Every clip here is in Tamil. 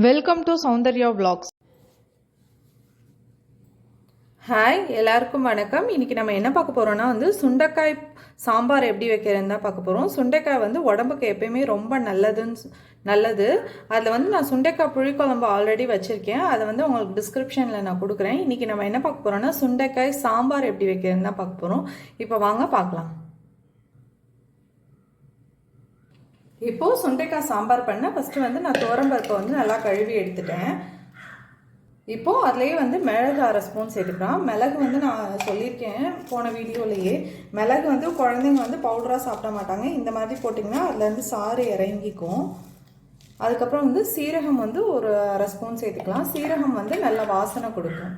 Welcome to Soundarya vlogs. Hi எல்லாருக்கும் வணக்கம். இன்னைக்கு நம்ம என்ன பார்க்க போறோம்னா வந்து சுண்டைக்காய் சாம்பார் எப்படி வைக்கிறதுன்னு தான் பார்க்க போகிறோம் சுண்டைக்காய் வந்து உடம்புக்கு எப்பயுமே ரொம்ப நல்லதுன்னு நல்லது. அதில் வந்து நான் சுண்டைக்காய் புளிக்குழம்பு ஆல்ரெடி வச்சுருக்கேன். அதை வந்து உங்களுக்கு டிஸ்கிரிப்ஷனில் நான் கொடுக்குறேன். இன்னைக்கு நம்ம என்ன பார்க்க போகிறோம்னா சுண்டைக்காய் சாம்பார் எப்படி வைக்கிறதுன்னு தான் பார்க்க போகிறோம் இப்போ வாங்க பார்க்கலாம். இப்போது சுண்டைக்காய் சாம்பார் பண்ண. ஃபஸ்ட்டு வந்து நான் தோரம்பருப்பை வந்து நல்லா கழுவி எடுத்துட்டேன். இப்போது அதுலேயே வந்து மிளகு அரை ஸ்பூன் சேர்த்துக்கலாம். மிளகு வந்து நான் சொல்லியிருக்கேன் போன வீடியோலேயே. மிளகு வந்து குழந்தைங்க வந்து பவுடராக சாப்பிட மாட்டாங்க. இந்த மாதிரி போட்டிங்கன்னா அதுலேருந்து சாறு இறங்கிக்கும். அதுக்கப்புறம் வந்து சீரகம் வந்து ஒரு அரை ஸ்பூன் சேர்த்துக்கலாம். சீரகம் வந்து நல்ல வாசனை கொடுக்கும்.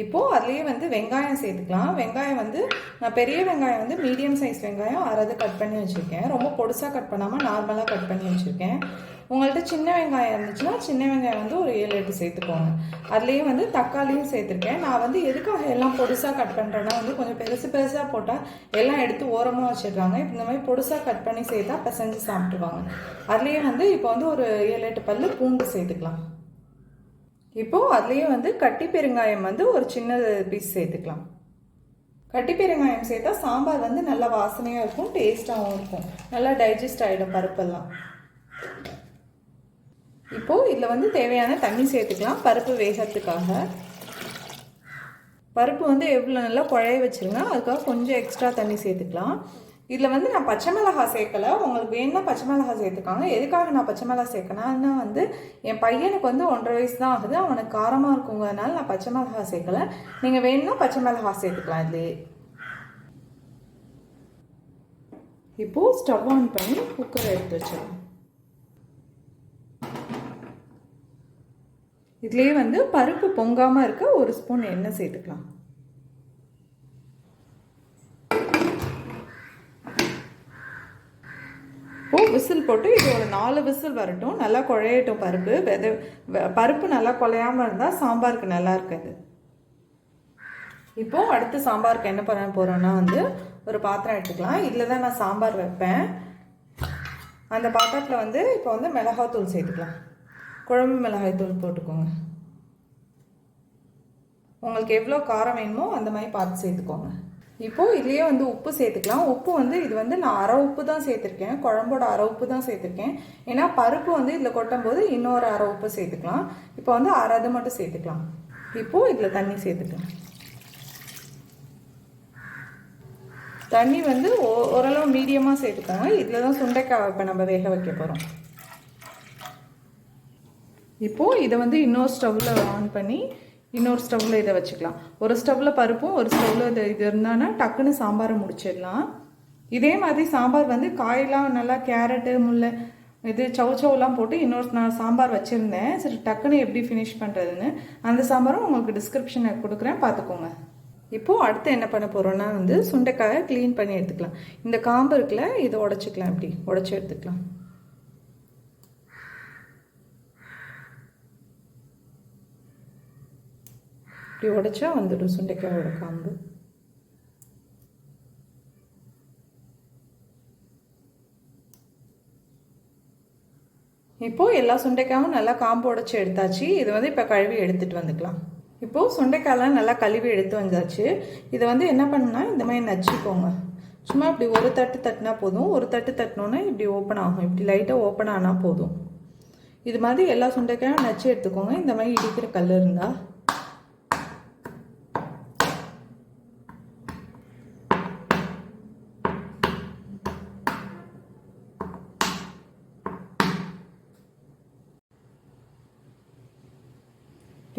இப்போது அதுலேயே வந்து வெங்காயம் சேர்த்துக்கலாம். வெங்காயம் வந்து நான் பெரிய வெங்காயம் வந்து மீடியம் சைஸ் வெங்காயம் அரைது கட் பண்ணி வச்சுருக்கேன். ரொம்ப பொடுசாக கட் பண்ணாமல் நார்மலாக கட் பண்ணி வச்சுருக்கேன். உங்கள்கிட்ட சின்ன வெங்காயம் இருந்துச்சுன்னா சின்ன வெங்காயம் வந்து ஒரு ஏழு எட்டு சேர்த்துக்கோங்க. அதுலேயே வந்து தக்காளியும் சேர்த்துருக்கேன். நான் வந்து எதுக்காக எல்லாம் பொடுசாக கட் பண்ணுறேன்னா வந்து கொஞ்சம் பெருசு பெருசாக போட்டால் எல்லாம் எடுத்து ஓரமாக வச்சிடுறாங்க. இந்த மாதிரி பொடுசாக கட் பண்ணி சேர்த்தா பிசைஞ்சு சாப்பிட்ருவாங்க அதுலேயே வந்து இப்போ வந்து ஒரு ஏழு எட்டு பல்லு பூண்டு சேர்த்துக்கலாம். இப்போது அதுலேயே வந்து கட்டி பெருங்காயம் வந்து ஒரு சின்ன பீஸ் சேர்த்துக்கலாம். கட்டி பெருங்காயம் சேர்த்தா சாம்பார் வந்து நல்லா வாசனையாக இருக்கும் டேஸ்ட்டாகவும் இருக்கும். நல்லா டைஜஸ்ட் ஆகிடும் பருப்பெல்லாம். இப்போது இதில் வந்து தேவையான தண்ணி சேர்த்துக்கலாம் பருப்பு வேகிறதுக்காக. பருப்பு வந்து எவ்வளோ நல்லா குழைய வச்சுருங்க அதுக்காக கொஞ்சம் எக்ஸ்ட்ரா தண்ணி சேர்த்துக்கலாம். இதில் வந்து நான் பச்சை மிளகா சேர்க்கலை. உங்களுக்கு வேணும்னா பச்சை மிளகா சேர்த்துக்காங்க. எதுக்காக நான் பச்சை மிளகா சேர்க்கணும்னா வந்து என் பையனுக்கு வந்து ஒன்றரை வயசு தான் ஆகுது. அவனுக்கு காரமாக இருக்குங்கிறதுனால நான் பச்சை மிளகா சேர்க்கலை. நீங்கள் வேணும்னா பச்சை மிளகா சேர்த்துக்கலாம் இதுலேயே. இப்போது ஸ்டவ் ஆன் பண்ணி குக்கரை எடுத்து வச்சிடலாம். இதுலேயே வந்து பருப்பு பொங்காமல் இருக்க ஒரு ஸ்பூன் எண்ணெய் சேர்த்துக்கலாம். விசில் போட்டு இது ஒரு நாலு விசில் வரட்டும். நல்லா குழையட்டும் பருப்பு. வெத பருப்பு நல்லா குழையாமல் இருந்தால் சாம்பாருக்கு நல்லா இருக்காது. இப்போது அடுத்து சாம்பாருக்கு என்ன பண்ண போகிறோன்னா வந்து ஒரு பாத்திரம் எடுத்துக்கலாம். இதில் தான் நான் சாம்பார் வைப்பேன். அந்த பாத்திரத்தில் வந்து இப்போ வந்து மிளகாத்தூள் சேர்த்துக்கலாம். குழம்பு மிளகாய் தூள் போட்டுக்கோங்க. உங்களுக்கு எவ்வளோ காரம் வேணுமோ அந்த மாதிரி பார்த்து சேர்த்துக்கோங்க. இப்போது இதுலேயே வந்து உப்பு சேர்த்துக்கலாம். உப்பு வந்து இது வந்து நான் அரை உப்பு தான் சேர்த்துருக்கேன். குழம்போட அரை உப்பு தான் சேர்த்துருக்கேன். ஏன்னா பருப்பு வந்து இதில் கொட்டும் போது இன்னொரு அரை உப்பு சேர்த்துக்கலாம். இப்போ வந்து அரை இது மட்டும் சேர்த்துக்கலாம். இப்போது இதில் தண்ணி சேர்த்துக்கலாம். தண்ணி வந்து ஓ- ஓரளவு மீடியமாக சேர்த்துக்கோங்க. இதில் தான் சுண்டைக்காய் இப்போ நம்ம வேக வைக்க போகிறோம் இப்போது இதை வந்து இன்னொரு ஸ்டவ்வில் ஆன் பண்ணி இன்னொரு ஸ்டவ்வில் இதை வச்சுக்கலாம். ஒரு ஸ்டவ்வில் பருப்பும் ஒரு ஸ்டவ்வில் இது இது இருந்தானா டக்குன்னு சாம்பாரை முடிச்சிடலாம். இதே மாதிரி சாம்பார் வந்து காயெல்லாம் நல்லா கேரட்டு முல்லை இது சவுச்சவுலாம் போட்டு இன்னொரு நான் சாம்பார் வச்சுருந்தேன். சரி டக்குன்னு எப்படி ஃபினிஷ் பண்ணுறதுன்னு அந்த சாம்பாரும் உங்களுக்கு டிஸ்கிரிப்ஷனை கொடுக்குறேன். பார்த்துக்கோங்க. இப்போது அடுத்து என்ன பண்ண போகிறோன்னா வந்து சுண்டைக்காயை க்ளீன் பண்ணி எடுத்துக்கலாம். இந்த காம்பு இருக்குல்ல இதை உடச்சிக்கலாம். இப்படி உடச்சி எடுத்துக்கலாம். இப்படி உடைச்சா வந்துடும் சுண்டைக்காயோட காம்பு. இப்போது எல்லா சுண்டைக்காயும் நல்லா காம்பு உடைச்சி எடுத்தாச்சு. இது வந்து இப்போ கழுவி எடுத்துகிட்டு வந்துக்கலாம். இப்போது சுண்டைக்காயெல்லாம் நல்லா கழுவி எடுத்து வந்தாச்சு. இதை வந்து என்ன பண்ணுன்னா இந்த மாதிரி நச்சுக்கோங்க. சும்மா இப்படி ஒரு தட்டு தட்டினா போதும். ஒரு தட்டு தட்டினோன்னா இப்படி ஓப்பன் ஆகும். இப்படி லைட்டாக ஓப்பன் ஆனால் போதும். இது மாதிரி எல்லா சுண்டைக்காயும் நச்சு எடுத்துக்கோங்க. இந்த மாதிரி இடிக்கிற கல் இருந்தால்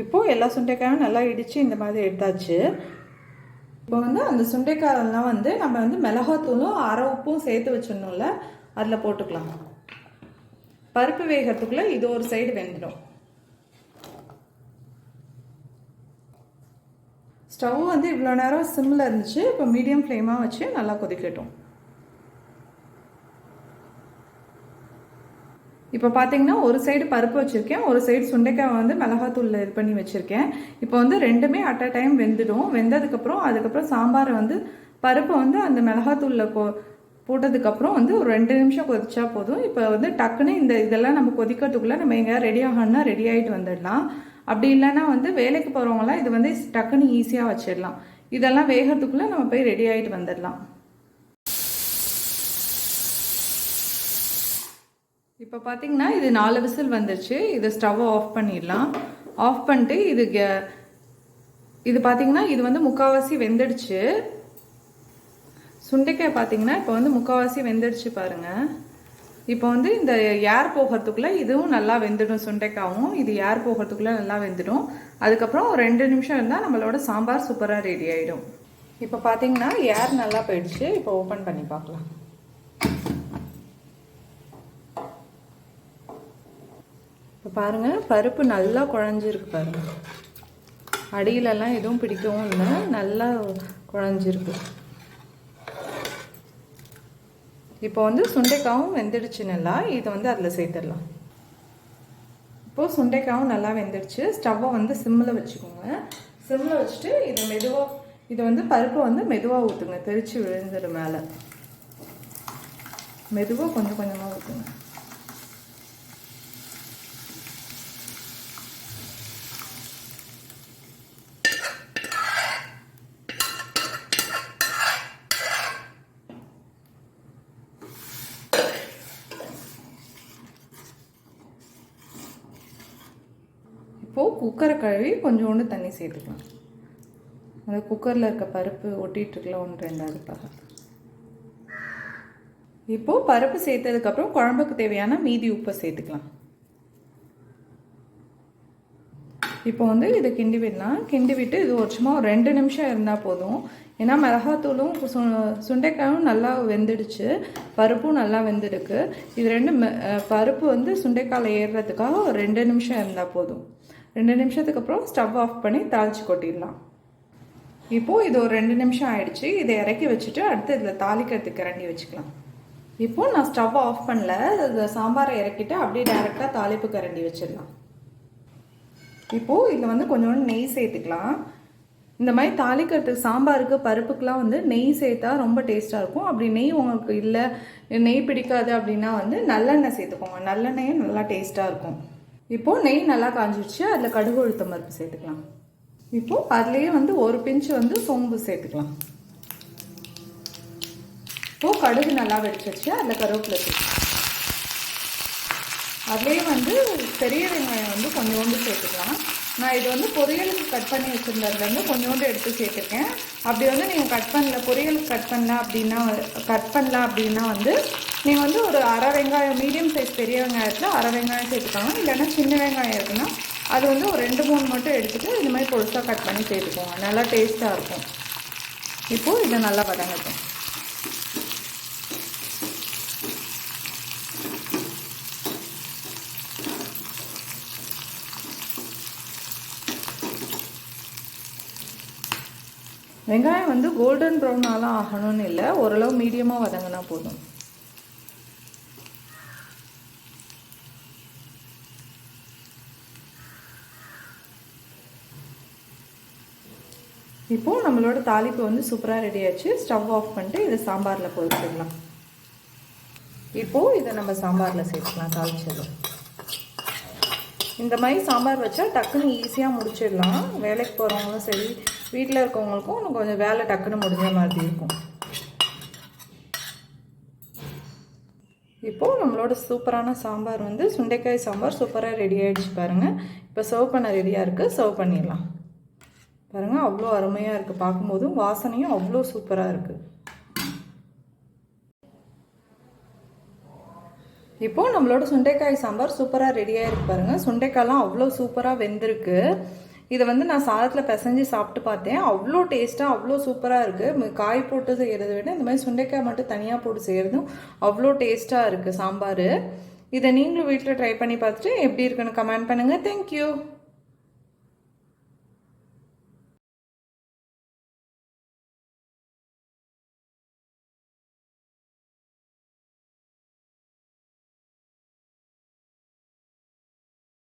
இப்போது எல்லா சுண்டைக்காயும் நல்லா இடித்து இந்த மாதிரி எடுத்தாச்சு. இப்போ வந்து அந்த சுண்டைக்காயெல்லாம் வந்து நம்ம வந்து மிளகாத்தூளும் அரை உப்பும் சேர்த்து வச்சிடணும்ல. அதில் போட்டுக்கலாம். பருப்பு வேகிறதுக்குள்ளே இது ஒரு சைடு வெந்துடும். ஸ்டவ் வந்து இவ்வளோ நேரம் சிம்மில் இருந்துச்சு. இப்போ மீடியம் ஃப்ளேமாக வச்சு நல்லா கொதிக்கட்டும். இப்போ பார்த்தீங்கன்னா ஒரு சைடு பருப்பு வச்சுருக்கேன் ஒரு சைடு சுண்டைக்காய் வந்து மிளகாத்தூளில் இது பண்ணி வச்சுருக்கேன். இப்போ வந்து ரெண்டுமே அட் அ டைம் வெந்துடும். வெந்ததுக்கப்புறம் அதுக்கப்புறம் சாம்பாரை வந்து பருப்பை வந்து அந்த மிளகாத்தூளில் கோ போட்டதுக்கப்புறம் வந்து ஒரு ரெண்டு நிமிஷம் கொதிச்சா போதும். இப்போ வந்து டக்குன்னு இந்த இதெல்லாம் நம்ம கொதிக்கிறதுக்குள்ளே நம்ம எங்கேயாவது ரெடி ஆகணும்னா ரெடி ஆகிட்டு வந்துடலாம். அப்படி இல்லைன்னா வந்து வேலைக்கு போகிறவங்களாம் இது வந்து டக்குன்னு ஈஸியாக வச்சிடலாம். இதெல்லாம் வேகிறதுக்குள்ளே நம்ம போய் ரெடி ஆகிட்டு வந்துடலாம். இப்போ பார்த்தீங்கன்னா இது நாலு விசில் வந்துருச்சு. இது ஸ்டவ்வை ஆஃப் பண்ணிடலாம். ஆஃப் பண்ணிட்டு இது கே- இது பார்த்தீங்கன்னா இது வந்து முக்கால்வாசி வெந்துடுச்சு. சுண்டைக்காய் பார்த்தீங்கன்னா இப்போ வந்து முக்கால்வாசி வெந்துடுச்சு பாருங்க. இப்போ வந்து இந்த ஏர் போகிறதுக்குள்ளே இதுவும் நல்லா வெந்துடும் சுண்டைக்காவும். இது ஏர் போகிறதுக்குள்ளே நல்லா வெந்துடும். அதுக்கப்புறம் ஒரு ரெண்டு நிமிஷம் இருந்தால் நம்மளோட சாம்பார் சூப்பராக ரெடி ஆகிடும் இப்போ பார்த்தீங்கன்னா ஏர் நல்லா போயிடுச்சு. இப்போ ஓப்பன் பண்ணி பார்க்கலாம். இப்போ பாருங்கள் பருப்பு நல்லா குழஞ்சிருக்கு பாருங்கள் அடியிலலாம் எதுவும் பிடிக்கவும் இல்லை நல்லா குழஞ்சிருக்கு. இப்போ வந்து சுண்டைக்காவும் வெந்துடுச்சு நல்லா. இதை வந்து அதில் சேர்த்துடலாம். இப்போது சுண்டைக்காவும் நல்லா வெந்துடுச்சு. ஸ்டவ்வை வந்து சிம்மில் வச்சுக்கோங்க. சிம்மில் வச்சுட்டு இது மெதுவாக இதை வந்து பருப்பை வந்து மெதுவாக ஊற்றுங்க தெரிச்சு விழுந்துடும் மேலே. மெதுவாக கொஞ்சம் கொஞ்சமாக ஊற்றுங்க இப்போது குக்கரை கழுவி கொஞ்சோண்டு தண்ணி சேர்த்துக்கலாம். அந்த குக்கரில் இருக்க பருப்பு ஒட்டிகிட்ருக்கலாம் ஒன்று ரெண்டாவது இப்போது பருப்பு சேர்த்ததுக்கப்புறம் குழம்புக்கு தேவையான மீதி உப்பை சேர்த்துக்கலாம். இப்போ வந்து இதை கிண்டி விடலாம். கிண்டி விட்டு இது ஒரு சும்மா ஒரு ரெண்டு நிமிஷம் இருந்தால் போதும். ஏன்னா மிளகாத்தூளும் சு சுண்டைக்காயும் நல்லா வெந்துடுச்சு. பருப்பும் நல்லா வெந்திருக்கு. இது ரெண்டு பருப்பு வந்து சுண்டைக்காயில் ஏறுறதுக்காக ஒரு ரெண்டு நிமிஷம் இருந்தால் போதும். ரெண்டு நிமிஷத்துக்கு அப்புறம் ஸ்டவ் ஆஃப் பண்ணி தாளிச்சு கொட்டிடலாம். இப்போது இது ஒரு ரெண்டு நிமிஷம் ஆயிடுச்சு. இதை இறக்கி வச்சுட்டு அடுத்து இதில் தாளிக்கிறதுக்கு கரண்டி வச்சுக்கலாம். இப்போது நான் ஸ்டவ் ஆஃப் பண்ணல. இது சாம்பாரை இறக்கிட்டு அப்படியே டேரெக்டாக தாளிப்பு கரண்டி வச்சிடலாம். இப்போது இதில் வந்து கொஞ்சோண்டு நெய் சேர்த்துக்கலாம். இந்த மாதிரி தாளிக்கிறதுக்கு சாம்பாருக்கு பருப்புக்கெலாம் வந்து நெய் சேர்த்தா ரொம்ப டேஸ்ட்டாக இருக்கும். அப்படி நெய் உங்களுக்கு இல்லை நெய் பிடிக்காது அப்படின்னா வந்து நல்லெண்ணெய் சேர்த்துக்கோங்க. நல்லெண்ணெயும் நல்லா டேஸ்ட்டாக இருக்கும். இப்போது நெய் நல்லா காஞ்சிடுச்சு அதில் கடுகு உளுத்தம் பருப்பு சேர்த்துக்கலாம். இப்போது அதுலேயே வந்து ஒரு பிஞ்சு வந்து சோம்பு சேர்த்துக்கலாம். இப்போது கடுகு நல்லா வெடிச்சிருச்சு அதில் கருவேப்பிலை சேர்த்துக்கலாம். அதுலேயே வந்து பெரிய வெங்காயம் வந்து கொஞ்சோண்டு சேர்த்துக்கலாம். நான் இது வந்து பொரியலுக்கு கட் பண்ணி வச்சுருந்ததுலேருந்து கொஞ்சோண்டு எடுத்து சேர்த்துருக்கேன். அப்படி வந்து நீங்கள் கட் பண்ணல பொரியலுக்கு கட் பண்ணல அப்படின்னா கட் பண்ணல அப்படின்னா வந்து நீங்கள் வந்து ஒரு அரை வெங்காயம் மீடியம் சைஸ் பெரிய வெங்காயத்தில் அரை வெங்காயம் சேர்த்துக்கலாம் இல்லைன்னா சின்ன வெங்காயம் இருக்குன்னா அது வந்து ஒரு ரெண்டு மூணு மட்டும் எடுத்துட்டு இந்த மாதிரி பொழுசாக கட் பண்ணி சேர்த்துக்கோங்க. நல்லா டேஸ்ட்டாக இருக்கும். இப்போது இதை நல்லா வதங்கட்டும். வெங்காயம் வந்து கோல்டன் ப்ரௌனாலாம் ஆகணும்னு இல்லை. ஓரளவு மீடியமாக வதங்கினா போதும். இப்போது நம்மளோட தாளிப்பு வந்து சூப்பராக ரெடி ஆச்சு ஸ்டவ் ஆஃப் பண்ணிட்டு இதை சாம்பாரில் போட்டுடலாம் இப்போது இதை நம்ம சாம்பாரில் சேர்த்துக்கலாம் தாளிச்சது இந்த மாதிரி சாம்பார் வச்சா டக்குன்னு ஈஸியாக முடிச்சிடலாம். வேலைக்கு போகிறவங்களும் சரி வீட்டில் இருக்கவங்களுக்கும் இன்னும் கொஞ்சம் வேலை டக்குன்னு முடிஞ்ச மாதிரி இருக்கும். இப்போது நம்மளோட சூப்பரான சாம்பார் வந்து சுண்டைக்காய் சாம்பார் சூப்பராக ரெடி ஆகிடுச்சு பாருங்கள் இப்போ சர்வ் பண்ண ரெடியாக இருக்குது சர்வ் பண்ணிடலாம். பாருங்கள் அவ்வளோ அருமையாக இருக்குது பார்க்கும்போதும் வாசனையும் அவ்வளோ சூப்பராக இருக்குது இப்போ நம்மளோட சுண்டைக்காய் சாம்பார் சூப்பராக ரெடியாக இருக்கு பாருங்க. சுண்டைக்காய்லாம் அவ்வளோ சூப்பராக வெந்திருக்கு. இதை வந்து நான் சாதத்தில் பிசைஞ்சு சாப்பிட்டு பார்த்தேன். அவ்வளோ டேஸ்ட்டாக அவ்வளோ சூப்பராக இருக்குது காய் போட்டு செய்கிறத விட இந்த மாதிரி சுண்டைக்காய் மட்டும் தனியாக போட்டு செய்கிறதும் அவ்வளோ டேஸ்ட்டாக இருக்குது சாம்பார். இதை நீங்களும் வீட்டில் ட்ரை பண்ணி பார்த்துட்டு எப்படி இருக்குன்னு கமெண்ட் பண்ணுங்கள் தேங்க்யூ